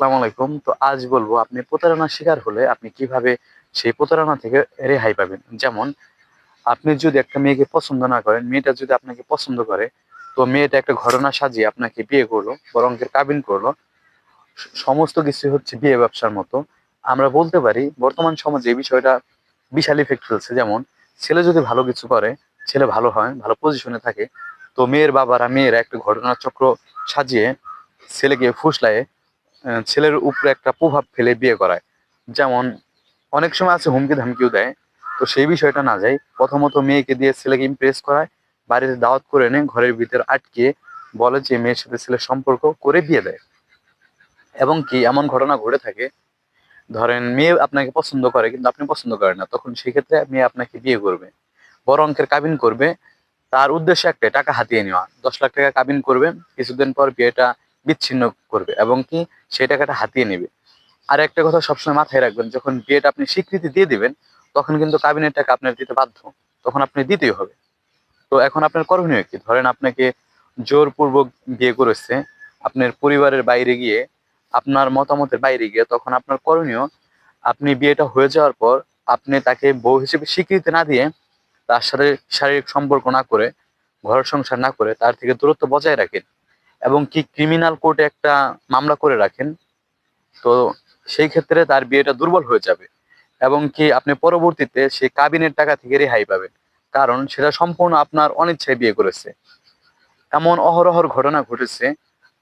আসসালামু আলাইকুম। তো আজ বলব, আপনি প্রতারণার শিকার হলে আপনি কীভাবে সেই প্রতারণা থেকে রেহাই পাবেন? যেমন, আপনি যদি একটা মেয়েকে পছন্দ না করেন, মেয়েটা যদি আপনাকে পছন্দ করে, তো মেয়েটা একটা ঘটনা সাজিয়ে আপনাকে বিয়ে করল, বরংকের কাবিন করল সমস্ত কিছু হচ্ছে বিয়ে ব্যবসার মতো। আমরা বলতে পারি, বর্তমান সমাজে এই বিষয়টা বিশাল ইফেক্ট ফেলছে। যেমন, ছেলে যদি ভালো কিছু করে, ছেলে ভালো হয়, ভালো পজিশনে থাকে, তো মেয়ের বাবারা, মেয়েরা একটা ঘটনার চক্র সাজিয়ে ছেলেকে ফুসলায় ছেলের উপরে একটা প্রভাব ফেলে বিয়ে করায়। যেমন, অনেক সময় আছে হুমকি ধামকিও দেয়। তো সেই বিষয়টা না যায়। প্রথমত মেয়েকে দিয়ে ছেলেকে ইমপ্রেস করায়, বাড়িতে দাওয়াত করে এনে ঘরের ভিতরে আটকে বলে যে মেয়ের সাথে ছেলের সম্পর্ক করে বিয়ে দেয়। এবং কি, এমন ঘটনা ঘটে থাকে। ধরেন, মেয়ে আপনাকে পছন্দ করে, কিন্তু আপনি পছন্দ করেন না। তখন সেক্ষেত্রে মেয়ে আপনাকে বিয়ে করবে। বড় অঙ্কের কাবিন করবে। তার উদ্দেশ্য একটাই, টাকা হাতিয়ে নেওয়া। দশ লাখ টাকা কাবিন করবে। কিছুদিন পর বিয়েটা বিচ্ছিন্ন করবে এবং কি সেই টাকাটা হাতিয়ে নেবে। আর একটা কথা সবসময় মাথায় রাখবেন, যখন বিয়েটা আপনি স্বীকৃতি দিয়ে দিবেন, তখন কিন্তু কাবিনের টাকা আপনার দিতে বাধ্য, তখন আপনি দিতেই হবে। তো এখন আপনার করণীয় কি? ধরেন আপনাকে জোরপূর্বক বিয়ে করেছে, আপনার পরিবারের বাইরে গিয়ে, আপনার মতামতের বাইরে গিয়ে, তখন আপনার করণীয়, আপনি বিয়েটা হয়ে যাওয়ার পর আপনি তাকে বউ হিসেবে স্বীকৃতি না দিয়ে, তার সাথে শারীরিক সম্পর্ক না করে, ঘর সংসার না করে, তার থেকে দূরত্ব বজায় রাখেন। এবং কি ক্রিমিনাল কোর্টে একটা মামলা করে রাখেন, তো সেই ক্ষেত্রে তার বিয়েটা দুর্বল হয়ে যাবে এবং কি আপনি পরবর্তীতে সে কাবিনের টাকা থেকে রেহাই পাবেন। কারণ সেটা সম্পূর্ণ আপনার অনিচ্ছায় বিয়ে করেছে। এমন অহরহর ঘটনা ঘটেছে,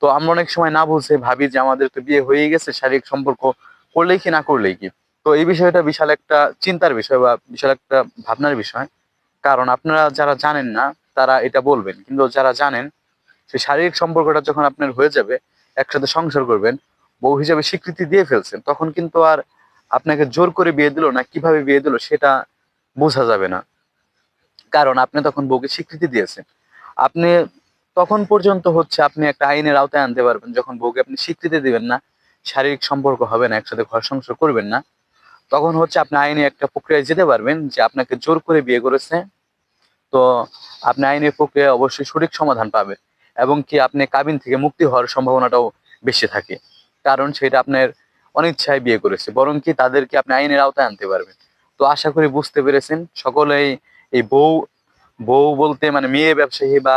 তো আমরা অনেক সময় না বুঝে ভাবি যে আমাদের তো বিয়ে হয়ে গেছে, শারীরিক সম্পর্ক করলেই কি না করলেই কি। তো এই বিষয়টা বিশাল একটা চিন্তার বিষয় বা বিশাল একটা ভাবনার বিষয়। কারণ আপনারা যারা জানেন না, তারা এটা বলবেন। কিন্তু যারা জানেন সেই শারীরিক সম্পর্কটা যখন আপনার হয়ে যাবে, একসাথে সংসার করবেন, বউ হিসাবে স্বীকৃতি দিয়ে ফেলছেন, তখন কিন্তু আর আপনাকে জোর করে বিয়ে দিল না, কীভাবে বিয়ে দিল সেটা বোঝা যাবে না। কারণ আপনি তখন বউকে স্বীকৃতি দিয়েছেন। আপনি তখন পর্যন্ত হচ্ছে আপনি একটা আইনের আওতায় আনতে পারবেন, যখন বউকে আপনি স্বীকৃতি দিবেন না, শারীরিক সম্পর্ক হবে না, একসাথে ঘর সংসার করবেন না, তখন হচ্ছে আপনি আইনে একটা প্রক্রিয়ায় যেতে পারবেন যে আপনাকে জোর করে বিয়ে করেছে, তো আপনি আইনের প্রক্রিয়ায় অবশ্যই সঠিক সমাধান পাবেন এবং কি আপনি কাবিন থেকে মুক্তি হওয়ার সম্ভাবনাটাও বেশি থাকে। কারণ সেটা আপনার অনিচ্ছায় বিয়ে করেছে, বরং কি তাদেরকে আপনি আইনের আওতায় আনতে পারবেন। তো আশা করি বুঝতে পেরেছেন, সকলেই এই বউ বউ বলতে মানে মেয়ে ব্যবসায়ী বা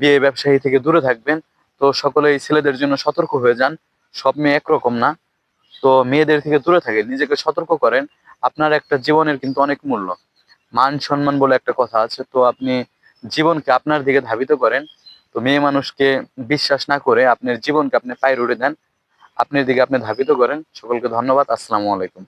বিয়ে ব্যবসায়ী থেকে দূরে থাকবেন। তো সকলেই ছেলেদের জন্য সতর্ক হয়ে যান, সব মেয়ে একরকম না। তো মেয়েদের থেকে দূরে থাকে নিজেকে সতর্ক করেন, আপনার একটা জীবনের কিন্তু অনেক মূল্য। মান সম্মান বলে একটা কথা আছে, তো আপনি জীবনকে আপনার দিকে ধাবিত করেন তো মেয়ে মানুষকে বিশ্বাস না করে আপনার জীবনকে আপনি পায়ে রুড়ে দেন, আপনার দিকে আপনি ধাবিত করেন। সকলকে ধন্যবাদ। আসসালামু আলাইকুম।